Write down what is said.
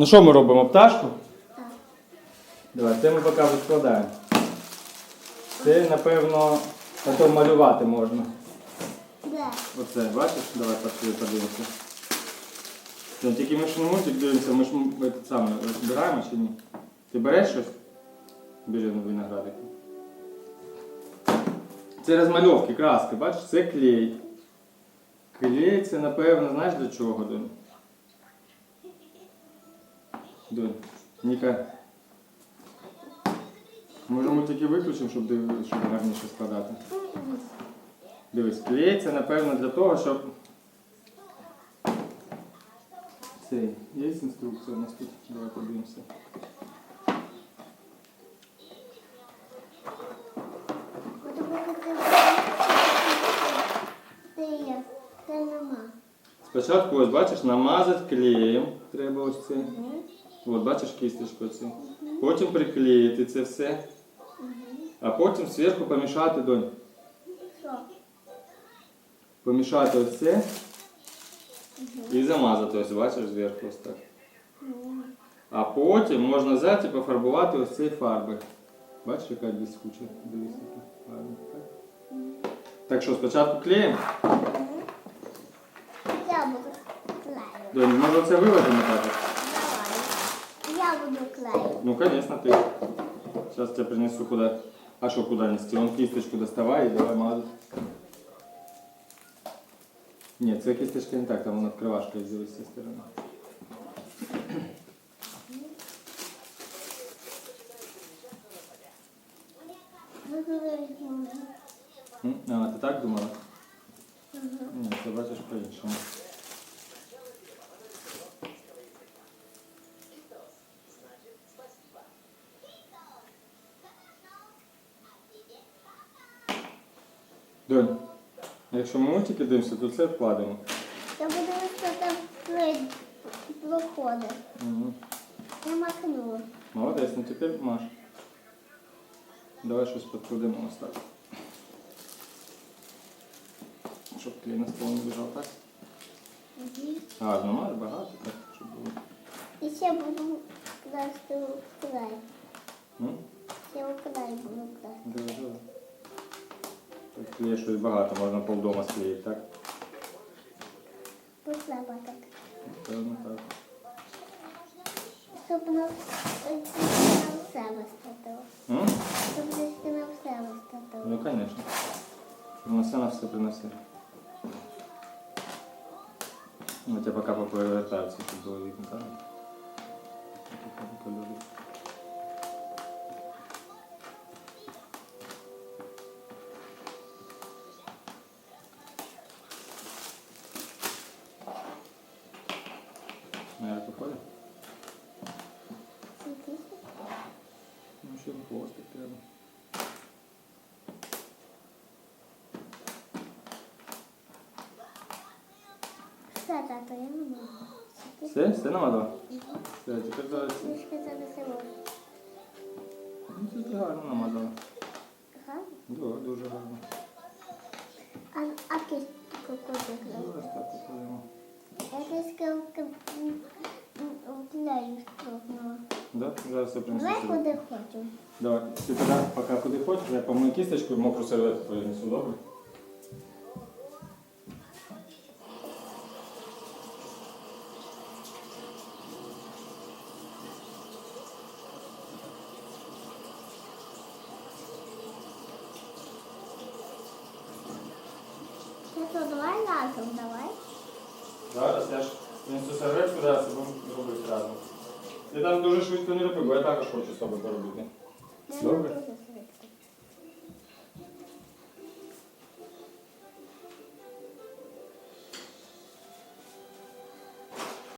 Ну що ми робимо? Пташку? Так. Давай, це ми поки відкладаємо. Це, напевно, потім малювати можна. Де? Оце, бачиш? Давай пошли подивимося. Ну, тільки ми ж не мультик дивимося, ми ж саме збираємо чи ні? Ти береш щось? Біжи на виноградик. Це розмальовки, краски, бачиш? Це клей. Клей це, напевно, знаєш для чого, Донь, Ніка. Може мультики виключимо, щоб, див- щоб гарніше складати? Дивись, це напевно для того, щоб. Це є інструкція у нас тут. Давай подивимося. Спочатку ось бачиш, намазати клеєм. Треба ось це. От бачиш кісточку цю. Потім приклеїти це все. А потім зверху помішати донь. Помішати ось це і замазати ось, бачиш, зверху ось так. А потім можна взяти і пофарбувати ось цією фарбою. Бачиш, яка блискуча? Дивись, яка фарба. Так? Так що спочатку клеїмо. Я буду клеїти. Донь, може це виведемо так? Давай. Я буду клеїти. Ну, конечно, ты. Сейчас тебя принесу куда. А что куда нести? Он кисточку доставай и давай мазать. Нет, це кисточка не так, там вона открывашка здесь с стороны. М? А, ти так думала? Ні, ти бачиш по-іншому. Донь, якщо ми мультики дивимося, то це вкладемо. Я буду там проходить. Угу. Я макнула. Молодець, ну тепер маш. Давай щось підкладемо ось так. Щоб клей на стол не лежав, так? Гарно, має багато, так, щоб було. І ще буду класти клей. М? Ще у клей буду класти. Давай, давай. Тут клею щось багато, можна полдома склеїти, так? Послаба так. Певно, так. Щоб на, на все вистачило. М? Щоб десь на все вистачило. Ну, звісно. На все на все принесе. Ну, я пока повертаються, щоб було видно, так? Кольори. Ну, як виходить? Ну, ще хвостик треба. Все, тато, я не можу. Все? Все намазала? Все, тепер зараз. Ти ж казали село. Ну, це ти гарно намазала. Гарно? Да, дуже гарно. Да? Зараз все принесу. Давай сюди. куди хочу. Давай, ти тоді поки куди хочеш, я помию кісточку і мокру серветку принесу, добре? Тато, давай разом, давай. Зараз я ж принесу серветку, зараз і будемо робити разом. Ти там дуже швидко не робив, бо я також хочу з тобою поробити. Добре.